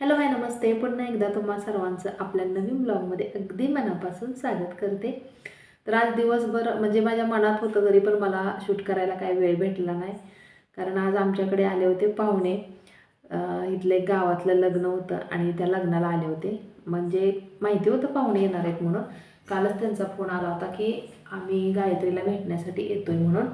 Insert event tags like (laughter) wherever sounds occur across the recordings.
Hello hi नमस्ते. पुन्हा एकदा तुम्हा सर्वांचं आपल्या नवीन ब्लॉगमध्ये अगदी मनापासून स्वागत करते. तर आज दिवसभर म्हणजे माझ्या मनात होतं तरी पण मला शूट करायला काही वेळ भेटला नाही. कारण आज आमच्याकडे आले होते पाहुणे. इथले इथलं एक गावातलं लग्न होतं आणि त्या लग्नाला आले होते. म्हणजे माहिती होतं पाहुणे येणार आहेत म्हणून. कालच त्यांचा फोन आला होता की आम्ही गायत्रीला भेटण्यासाठी येतोय म्हणून.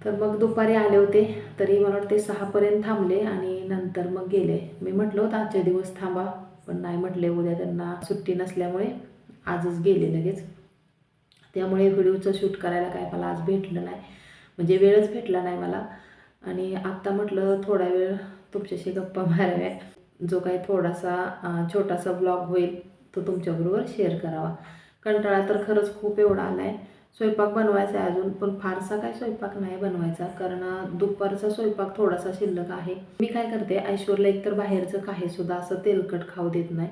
तर मग दुपारी आले होते तरी मला वाटते सहापर्यंत थांबले आणि नंतर मग गेले. मी म्हटलं होतं आजच्या दिवस थांबा पण नाही म्हटले उद्या त्यांना सुट्टी नसल्यामुळे आजच गेले लगेच. त्यामुळे व्हिडिओचं शूट करायला काय मला आज भेटलं नाही. म्हणजे वेळच भेटला नाही मला. आणि आत्ता म्हटलं थोडा वेळ तुमच्याशी गप्पा माराव्या. जो काही थोडासा छोटासा ब्लॉग होईल तो तुमच्याबरोबर शेअर करावा. कंटाळा तर खरंच खूप एवढा आला आहे स्वयंपाक बनवायचा आहे अजून पण फारसा काय स्वयंपाक नाही बनवायचा कारण दुपारचा स्वयंपाक थोडासा शिल्लक आहे. मी काय करते ऐश्वर्याला एकतर बाहेरचं काही सुद्धा असं तेलकट खाऊ देत नाही.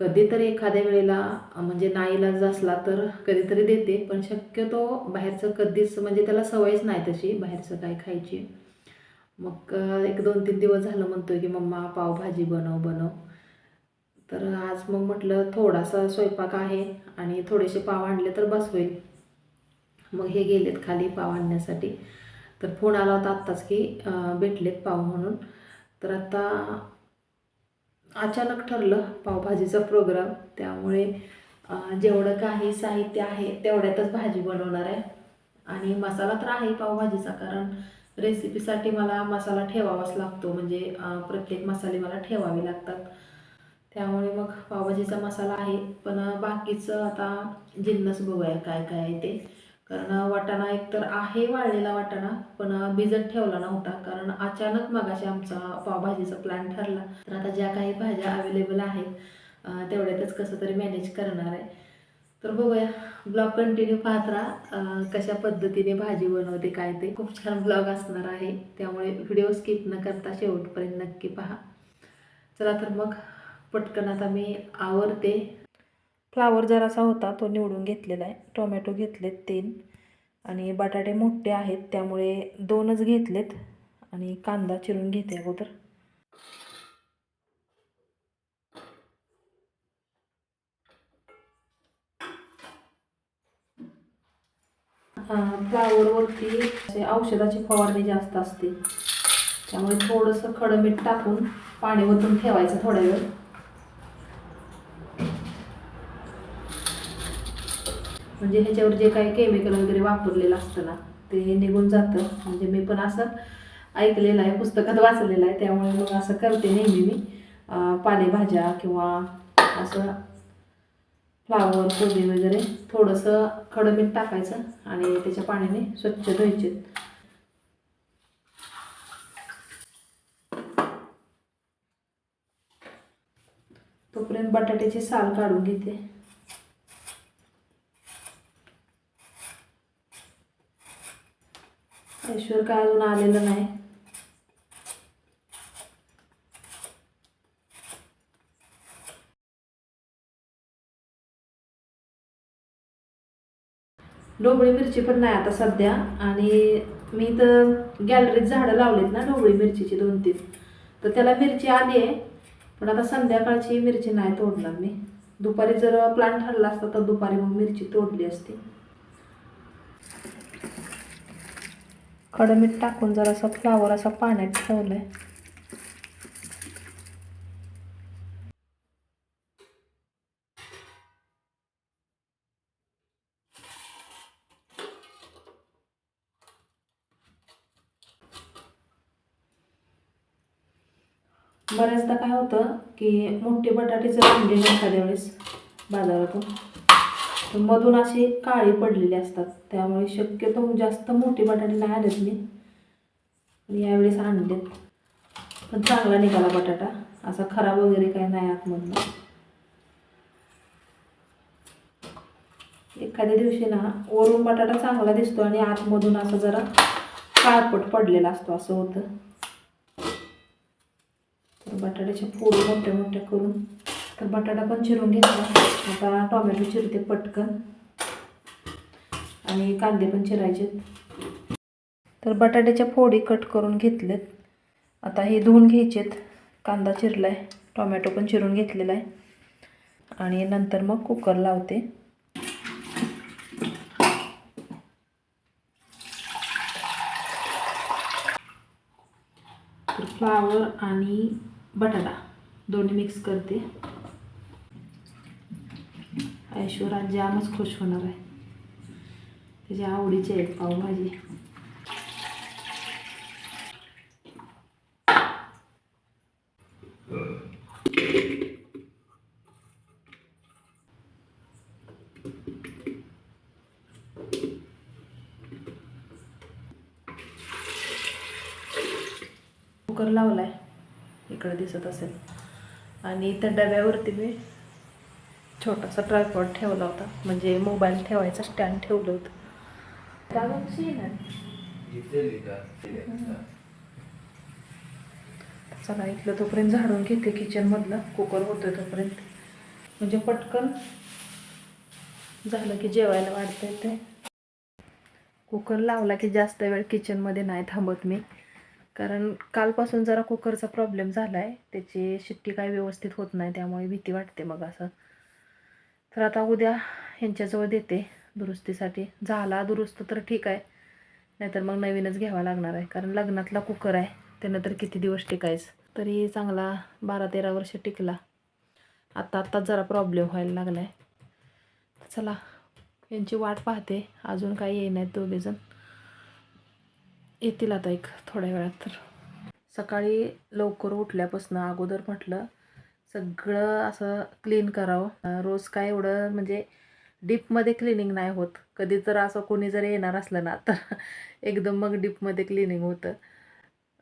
कधीतरी एखाद्या वेळेला म्हणजे नाईलाज असला तर कधीतरी देते पण शक्यतो बाहेरचं कधीच म्हणजे त्याला सवयच नाही तशी बाहेरचं काय खायची. मग एक दोन तीन दिवस झालं म्हणतोय की मम्मा पावभाजी बनव बनव. तर आज मग म्हटलं थोडासा स्वयंपाक आहे आणि थोडेसे पाव आणले तर बस होईल. मग हे गेलेत खाली पाव आणण्यासाठी. तर फोन आला होता आत्ताच की भेटलेत पाव म्हणून. तर आता अचानक ठरलं पावभाजीचा प्रोग्राम त्यामुळे जेवढं काही साहित्य आहे तेवढ्यातच भाजी बनवणार आहे. आणि मसाला तर आहे पावभाजीचा कारण रेसिपीसाठी मला मसाला ठेवावाच लागतो. म्हणजे प्रत्येक मसाले मला ठेवावे लागतात. त्यामुळे मग पावभाजीचा मसाला आहे. पण बाकीचं आता जिन्नस बघूया काय काय आहे ते. कारण वाटाणा एकतर आहे वाळलेला वाटाणा पण भिजत ठेवला नव्हता. कारण अचानक मगाशी आमचा पावभाजीचा प्लॅन ठरला. तर आता ज्या काही भाज्या अवेलेबल आहेत तेवढ्यातच कसं तरी मॅनेज करणार आहे. तर बघूया ब्लॉग कंटिन्यू पाहत राहा कशा पद्धतीने भाजी बनवते काय ते. खूप छान ब्लॉग असणार आहे. त्यामुळे व्हिडिओ स्किप न करता शेवटपर्यंत नक्की पहा. चला तर मग पटकन आता मी आवरते. फ्लावर जरासा होता तो निवडून घेतलेला आहे. टोमॅटो घेतलेत तीन आणि बटाटे मोठे आहेत त्यामुळे दोनच घेतलेत आणि कांदा चिरून घेते अगोदर. फ्लावरवरती असे औषधाची फवारणी जास्त असते. त्यामुळे थोडंसं खडं मीठ टाकून पाणी वतून ठेवायचं थोड्या वेळ. म्हणजे ह्याच्यावर जे काही केमिकल वगैरे वापरलेलं असतं ना ते निघून जातं. म्हणजे मी पण असं ऐकलेलं आहे पुस्तकात वाचलेलं आहे. त्यामुळे मग असं करते नेहमी मी. पालेभाज्या किंवा असं फ्लावर कोबी वगैरे थोडंसं खडं मीठ टाकायचं आणि त्याच्या पाण्याने स्वच्छ धुवायचे. तोपर्यंत बटाट्याची साल काढून घेते. ऐश्वर काय अजून आलेलं नाही. ढोबळी मिरची पण नाही आता सध्या. आणि मी तर गॅलरीत झाडं लावलेत ना ढोबळी मिरचीची दोन तीन. तर त्याला मिरची आली आहे. पण आता संध्याकाळची मिरची नाही तोडणार मी. दुपारी जर प्लांट ठरला असता तर दुपारी मग मिरची तोडली असती. खडं मीठ टाकून जरासा फ्लावर असा पाण्यात ठेवलाय. बऱ्याचदा काय होतं की मोठे बटाटेचं जर आणले एखाद्या वेळेस बाजारातून. मधून अशी काळी पडलेली असतात. त्यामुळे शक्यतो जास्त मोठे बटाटे नाही आणत मी. यावेळेस आणलेत. पण चांगला निघाला बटाटा. असा खराब वगैरे काही नाही आतमधनं. एखाद्या दिवशी ना वरून बटाटा चांगला दिसतो आणि आतमधून असं जरा काळपट पडलेला असतो असं होतं. तर बटाट्याच्या फोडी मोठ्या मोठ्या करून तर बटाटा पण चिरून घेतला. आता टोमॅटो चिरते पटकन. आणि कांदे पण चिरायचे. तर बटाट्याच्या फोडी कट करून घेतलेत आता हे धुवून घ्यायचेत. कांदा चिरला आहे टोमॅटो पण चिरून घेतलेला आहे. आणि नंतर मग कुकर लावते. फ्लावर आणि बटाटा दोन्ही मिक्स करते. ऐश्वर्या जामच खुश होणार आहे. त्याच्या आवडीचे आहेत पावभाजी कुकर लावलाय. इकडे दिसत असेल. आणि त्या डब्यावरती मी छोटासा ट्रायपॉड ठेवला होता. म्हणजे मोबाईल ठेवायचा स्टँड ठेवलं होतं. चला इथलं तोपर्यंत झाडून घेते किचनमधलं कुकर होतोय तोपर्यंत. म्हणजे पटकन झालं की जेवायला वाढता येते कुकर लावला की जास्त वेळ किचनमध्ये नाही थांबत मी. कारण कालपासून जरा कुकरचा प्रॉब्लेम झाला आहे त्याची शिट्टी काय व्यवस्थित होत नाही त्यामुळे भीती वाटते मग असं. तर आता उद्या ह्यांच्याजवळ देते दुरुस्तीसाठी. झाला दुरुस्त तर ठीक आहे. नाहीतर मग नवीनच घ्यावा लागणार आहे. कारण लग्नातला कुकर आहे. त्यानं तर किती दिवस टिकायचं? तरी चांगला बारा तेरा वर्ष टिकला. आत्ता आत्ताच जरा प्रॉब्लेम व्हायला लागला आहे चला यांची वाट पाहते. अजून काही येईनात दोघेजण. येतील आता एक थोड्या वेळात तर. सकाळी लवकर उठल्यापासून अगोदर म्हटलं सगळं असं क्लीन करावं. रोज काय एवढं म्हणजे डीपमध्ये क्लिनिंग नाही होत. कधी तर असं कोणी जर येणार असलं ना तर (laughs) एकदम मग डीपमध्ये क्लिनिंग होतं.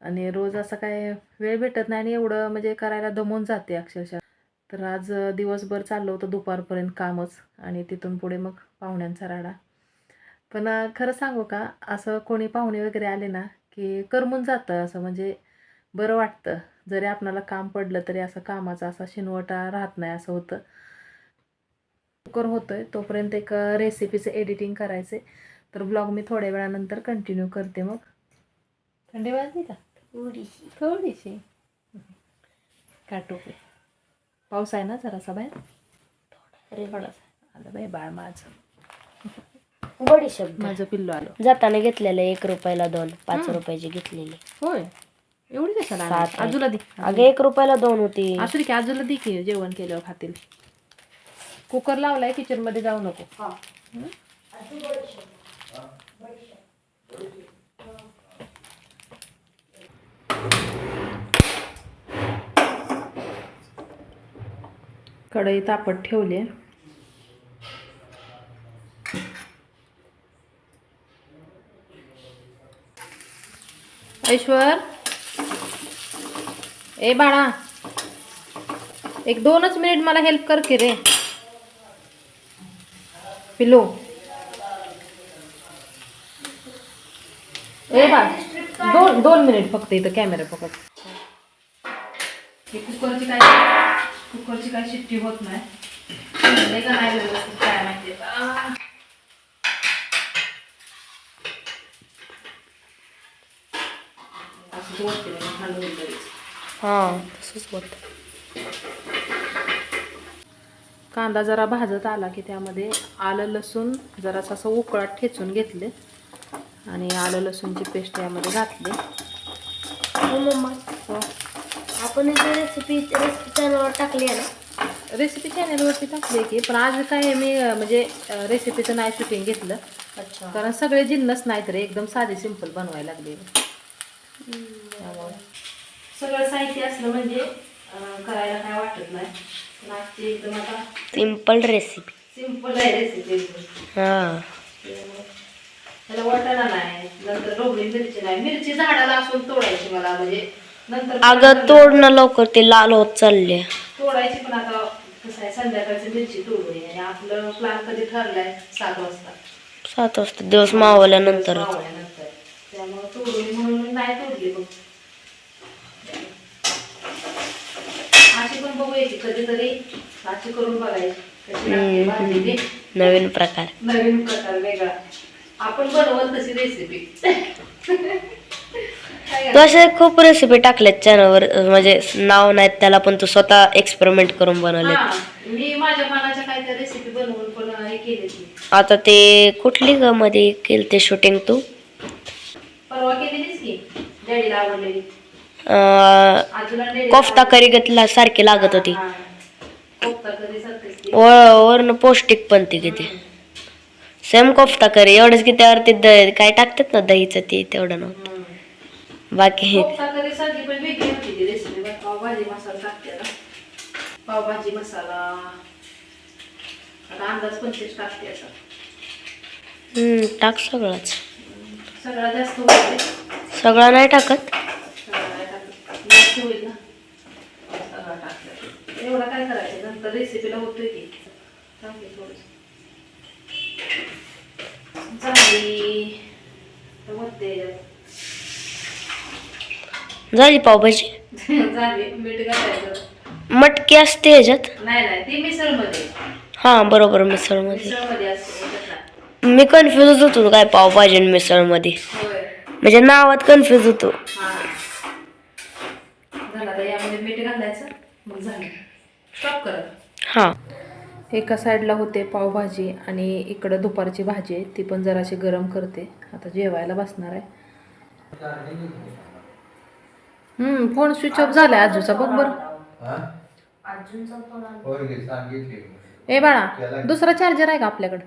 आणि रोज असं काय वेळ भेटत नाही आणि एवढं म्हणजे करायला दमून जाते अक्षरशः. तर आज दिवसभर चाललं होतं दुपारपर्यंत कामच आणि तिथून पुढे मग पाहुण्यांचा राडा. पण खरं सांगू का असं कोणी पाहुणे वगैरे आले ना की करमून जातं असं म्हणजे बरं वाटतं. जरी आपणाला काम पडलं तरी असं कामाचा असा शिनवटा राहत नाही असं होतं. कुकर होतोय तोपर्यंत एक रेसिपीचं एडिटिंग करायचे. तर ब्लॉग मी थोड्या वेळानंतर कंटिन्यू करते मग. थंडी वाजली का? थोडीशी. थोडीशी? काटू पे. पाऊस आहे ना जरासा बाहेर? थोडासा. आलं बाई बाळ माझं. बडी शब्द. माझं पिल्लू आलं. जाताना घेतलेलं एक रुपयाला दोन पाच रुपयाची घेतलेली. होय. एवढी कशाला सात आणली? आहे. आजूला दे अगे एक रुपयाला दोन होती असू दे की आजूला दे की जेवण केल्यावर खातील कुकर लावलाय किचनमध्ये जाऊ नको हं? कढई तापत ठेवली ऐश्वर ए बाळा. एक दोनच मिनिट मला हेल्प कर की रे. पिल्लू. ए बा दोन दोन मिनिट फक्त इथं कॅमेरा पकड. हे कुकरची काय कुकरची काय शिट्टी होत नाही. का नाही व्यवस्थित काय माहिती आ. असं बोलते मी, हलवून हा तसंच होत. कांदा जरा भाजत आला की त्यामध्ये आलं लसूण जरासं असं उकळात ठेचून घेतले. आणि आलं लसूणची पेस्ट यामध्ये घातली. हो मम्मा. हो. आपण रेसिपी रेसिपी चॅनलवर टाकली आहे ना? रेसिपी चॅनलवरती टाकली की पण आज काय मी म्हणजे रेसिपीचं नाही शूटिंग घेतलं. अच्छा. कारण सगळे जिन्नस नाहीत रे एकदम साधे सिंपल बनवायला लागले. त्यामुळे सगळं साहित्य असलं म्हणजे करायला काय वाटत नाही. पण आजची एकदम आता सिंपल रेसिपी सिंपल आहे रेसिपी हा. त्याला वाटाणा नाही नंतर ढोबळी मिरची नाही. मिरची झाडाला असून तोडायची मला म्हणजे नंतर अगं तोडणं लवकर ते लाल होत चालले तोडायची पण आता कसं आहे संध्याकाळची मिरची आहे आणि आपलं प्लॅन कधी ठरलाय सात वाजता. सात वाजता दिवस मावल्यानंतर. मावळ्यानंतर त्यामुळे तोडून म्हणून नाही तोडली बघ. कधीतरी अशी करून बघायची. कशी लागते भाजी ती. नवीन प्रकार. नवीन प्रकार वेगळा. आपण बनवल तशी रेसिपी तू असे खूप रेसिपी टाकल्यात चॅनलवर म्हणजे नाव नाहीत त्याला पण तू स्वतः एक्सपेरिमेंट करून बनवले मी माझ्या मनाच्या काय त्या रेसिपी बनवून पण हे केले आता ते कुठली ग मध्ये केली ते शूटिंग तू? परवा केलेलीच की डॅडीला आवडलेली. कोफ्ता करी घेतला सारखी लागत होती. हा. वरनं पौष्टिक पण ती. किती सेम कोफ्ता करी एवढंच की त्यावरती द काय टाकतात ना दहीचं ते तेवढं नव्हतं. बाकी पावभाजी मसाला अंदाज पंचवीस टाकते असा हम्म, टाक सगळंच. सगळा जास्त सगळा नाही टाकत. जास्त होईल ना? सगळा टाकलं एवढा काय करायचं? नंतर रेसिपीला होतोय की. चांगली होते. झाली पावभाजी? (laughs) झाली. मीठ घालायचं. मटकी असते ह्याच्यात? नाही नाही. ती मिसळमध्ये. हा बरोबर मिसळमध्ये. मिसळमध्ये असते त्याच्यात नाही. मी कन्फ्युज होतो काय पावभाजी आणि मिसळमध्ये? होय. म्हणजे नावात कन्फ्युज होतो. हा. झालं आता यामध्ये मीठ घालायचं मग झालं. स्टॉप करत. हा. एका साईडला होते पावभाजी आणि इकडं दुपारची भाजी आहे ती पण जराशी गरम करते. आता जेवायला बसणार आहे. हम्म फोन स्विच ऑफ झालाय आजूचा बघ बरं. ए बाळा दुसरा चार्जर आहे का आपल्याकडं?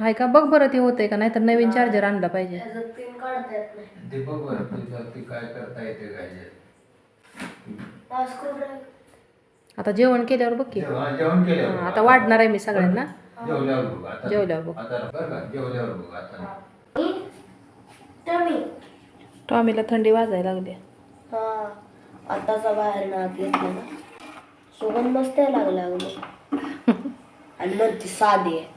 आहे का? बघ बरं ते होतंय का? नाहीतर नवीन चार्जर आणला पाहिजे. ते बघ बरं तुझं ते काय करता येते काय आता जेवण केल्यावर बघ की. जेवण हा, आता वाढणार आहे मी सगळ्यांना. जेवल्यावर बघ आता. जेवल्यावर बघ. आता बरं का? जेवल्यावर बघ आता. टॉमीला थंडी वाजायला लागली. आताचा बाहेर ना घेतला ना सुगंध मस्त लागला (laughs) आणि म्हणते साधी आहे.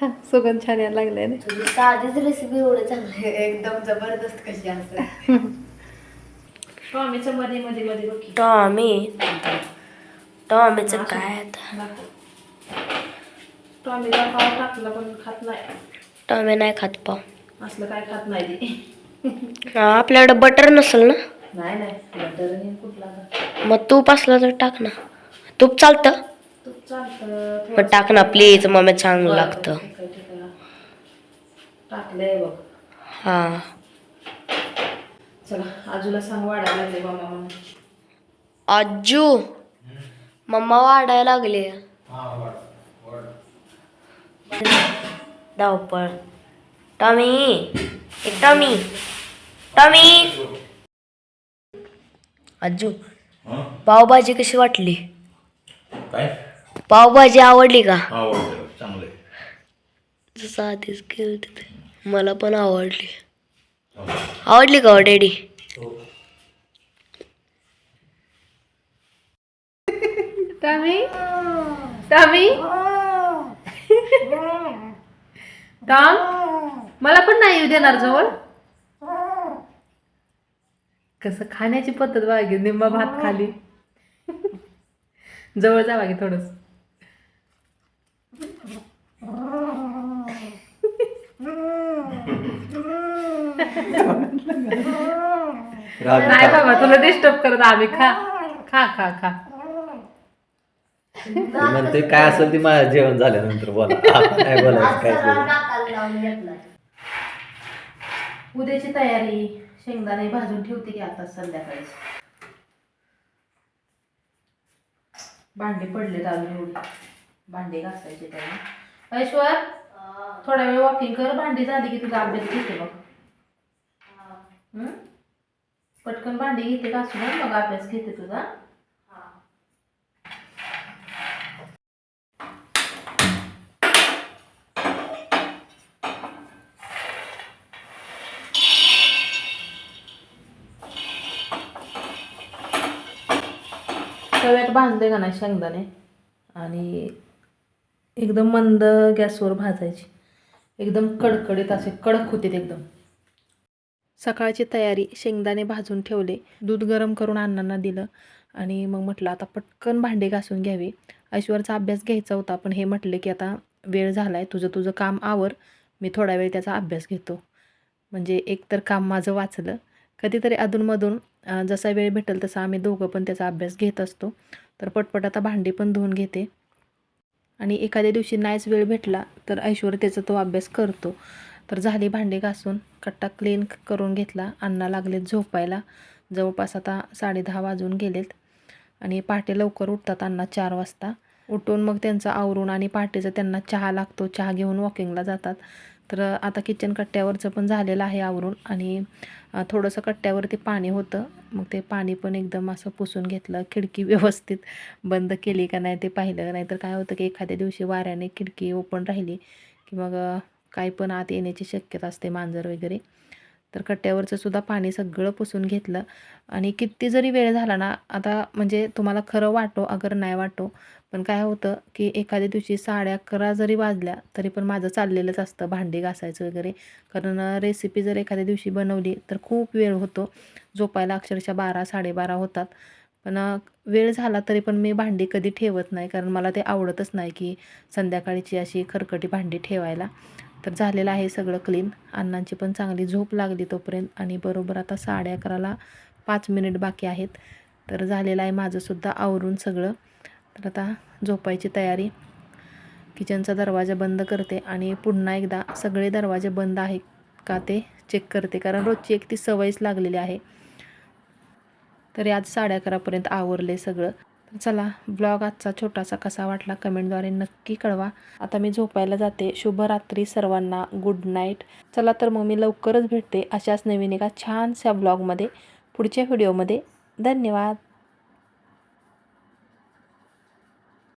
(laughs) सुगंध छान यायला लागलाय ना? तुझी साधीच रेसिपी एवढी चांगली आहे. (laughs) एकदम जबरदस्त कशी असते. (laughs) टॉमीचं मध्ये मध्ये मध्ये बघ की. टॉमी? टॉमीचं काय आता? टॉमीला पाव टाकला पण खात नाही. टॉमी नाही खात पाव. असलं काय खात नाही ती. हा, आपल्याकडे बटर नसेल ना? नाही नाही. बटर कुठला. मग तूप असलं तर टाक ना. तूप चालतं? मग टाक ना प्लीज मग चांगलं लागतं. टाकलंय बघ. हा. चला आजूला सांग वाढायला लागले मामा. म्हणून आजू मम्मा वाढायला लागले. हा धावपळ टॉमी. एक टॉमी. टॉमी. आजू पावभाजी कशी वाटली? काय? पावभाजी आवडली का? आवडतं चांगलं. जसं आधीच केलं ते मला पण आवडली. आवडली का डॅडी टॉमी टॉमी टॉम मला पण नाही येऊ देणार जवळ. कसं खाण्याची पद्धत बघा की निम्मा भात खाली. जवळ जावा की थोडस. नाही बाबा तुला डिस्टर्ब करत आम्ही. खा. खा खा खा. म्हणते काय असेल ते माझं जेवण झाल्यानंतर बोला. आता नाही बोलायचं काय. उद्याची तयारी शेंगदाणे भाजून ठेवते की आता संध्याकाळी. भांडी पडले अजून एवढी. भांडी घासायची त्याला. ऐश्वर थोडा वेळ वॉकिंग कर. भांडी झाली की तुझा अभ्यास घेते बघ. हं? पटकन भांडी घेते घासून मग अभ्यास घेते तुझा. तव्यात भाजले का नाही शेंगदाणे? आणि एकदम मंद गॅसवर भाजायची. एकदम कडकडीत असे कडक होते एकदम. सकाळची तयारी शेंगदाणे भाजून ठेवले दूध गरम करून अण्णांना दिलं आणि मग म्हटलं आता पटकन भांडे घासून घ्यावी. ऐश्वरचा अभ्यास घ्यायचा होता पण हे म्हटले की आता वेळ झाला आहे तुझं तुझं काम आवर मी थोडा वेळ त्याचा अभ्यास घेतो. म्हणजे एकतर काम माझं वाचलं. कधीतरी अधूनमधून जसा वेळ भेटेल तसा आम्ही दोघं पण त्याचा अभ्यास घेत असतो. तर पटपट आता भांडी पण धुवून घेते. आणि एखाद्या दिवशी नाहीच वेळ भेटला तर ऐश्वर त्याचा तो अभ्यास करतो. तर झाली भांडी घासून कट्टा क्लीन करून घेतला अण्णा लागलेत झोपायला. जवळपास आता साडेदहा वाजून गेलेत आणि पहाटे लवकर उठतात अण्णा चार वाजता. उठून मग त्यांचं आवरून आणि पहाटेचं त्यांना चहा लागतो चहा घेऊन वॉकिंगला जातात. तर आता किचन कट्ट्यावरचं पण झालेलं आहे आवरून आणि थोडंसं कट्ट्यावरती पाणी होतं. मग ते पाणी पण एकदम असं पुसून घेतलं. खिडकी (laughs) व्यवस्थित बंद केली का नाही ते पाहिलं. नाही तर काय होतं की एखाद्या दिवशी वाऱ्याने खिडकी ओपन राहिली की मग काय काही पण आत येण्याची शक्यता असते मांजर वगैरे. तर कट्ट्यावरचं सुद्धा पाणी सगळं पुसून घेतलं. आणि किती जरी वेळ झाला ना आता म्हणजे तुम्हाला खरं वाटो अगर नाही वाटो पण काय होतं की एखाद्या दिवशी साडे अकरा जरी वाजल्या तरी पण माझं चाललेलंच असतं भांडी घासायचं वगैरे. कारण रेसिपी जर एखाद्या दिवशी बनवली तर खूप वेळ होतो. झोपायला अक्षरशः बारा साडेबारा होतात. पण वेळ झाला तरी पण मी भांडी कधी ठेवत नाही कारण मला ते आवडतच नाही की संध्याकाळची अशी खरकटी भांडी ठेवायला. तर झालेलं आहे सगळं क्लीन अण्णांची पण चांगली झोप लागली तोपर्यंत आणि बरोबर आता साडे अकराला पाच मिनिट बाकी आहेत. तर झालेलं आहे माझंसुद्धा आवरून सगळं. तर आता झोपायची तयारी. किचनचा दरवाजा बंद करते आणि पुन्हा एकदा सगळे दरवाजे बंद आहे का ते चेक करते. कारण रोजची एक ती सवयच लागलेली आहे. तरी आज साडे अकरापर्यंत आवरले सगळं. चला ब्लॉग आजचा छोटासा कसा वाटला कमेंटद्वारे नक्की कळवा. आता मी झोपायला जाते. शुभरात्री सर्वांना गुड नाईट चला तर मग मी लवकरच भेटते अशाच नवीन एका छानशा ब्लॉगमध्ये पुढच्या व्हिडिओमध्ये. धन्यवाद.